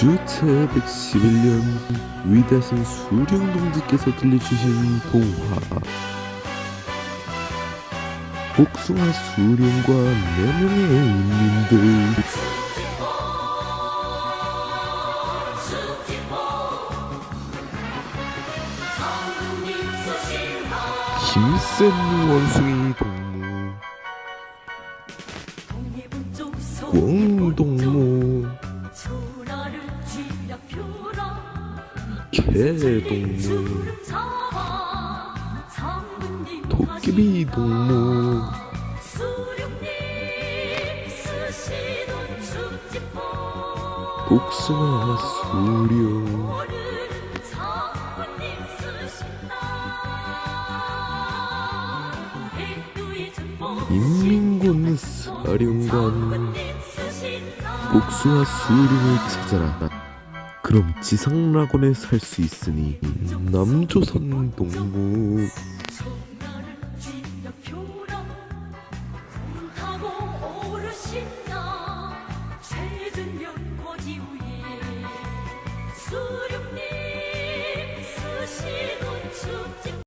주체 111년 위대하신 수령 동지께서 들려주신 동화. 복숭아 수령과 네 명의 인민들. 힘센 원숭이 동무. 꽝동 개동무 도깨비 동무. 복숭아 수령 인민군 사령관. 복숭아 수령을 찾아라 그럼 지상낙원에 살 수 있으니 남조선 동무 수륙님